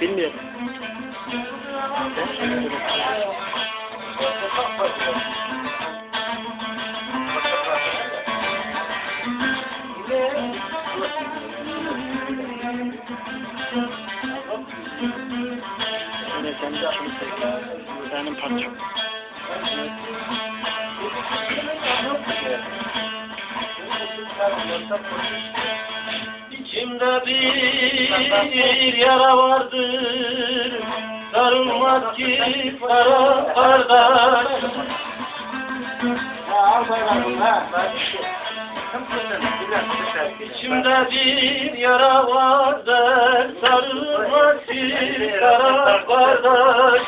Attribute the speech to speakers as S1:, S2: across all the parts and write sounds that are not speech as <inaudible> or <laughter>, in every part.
S1: Bilmiyorum. Yine sen de Benim patron.
S2: İçimde bir yara vardır. Sarılmaz ki kara kardeş İçimde bir yara vardır Sarılmaz ki kara kardeş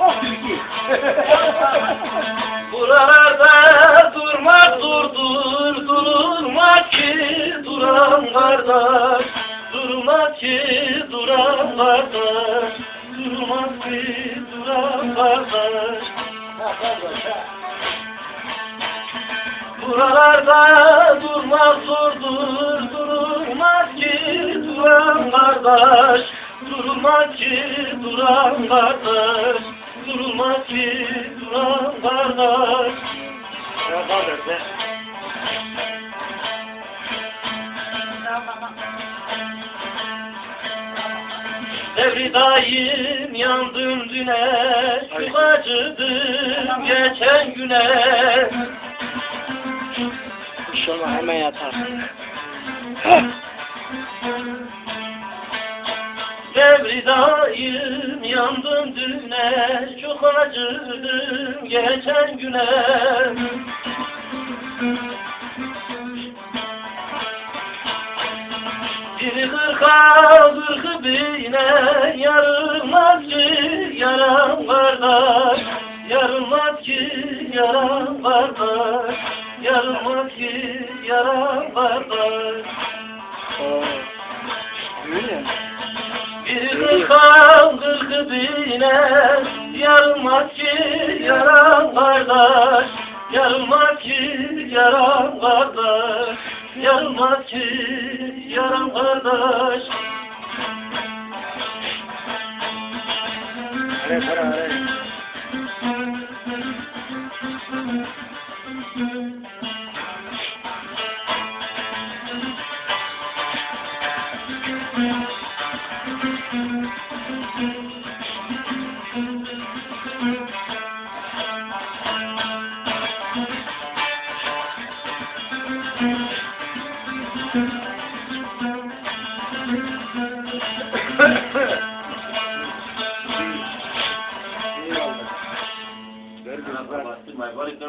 S2: <laughs> Buralarda durmak durdur, durulmaz ki duran kardeş. Durmaz ki duran kardeş. Durmaz ki duran kardeş. Buralarda durmak zordur, durulmaz ki duran kardeş. Durulmaz ki duran kardeş. Durulmaz ki duran kardeş.
S1: Ya kardeş be.
S2: Yandım düne, çok acıdım geçen güne.
S1: Olmaz hemen yatar.
S2: Sevdayım yandım düne, çok acıdım geçen güne. Bir kırka kırkı bine yarılmaz ki yaram kardeş Yarılmaz ki yaram kardeş Yarılmaz ki yaram kardeş
S1: Oo. Öyle.
S2: Bir kırka kırkı bine yarılmaz ki yaram kardeş Yarılmaz ki yaram Yarılmaz ki yaram kardeş
S1: Hadi hadi hadi.
S2: Ver bir bak. Bastırmayı var.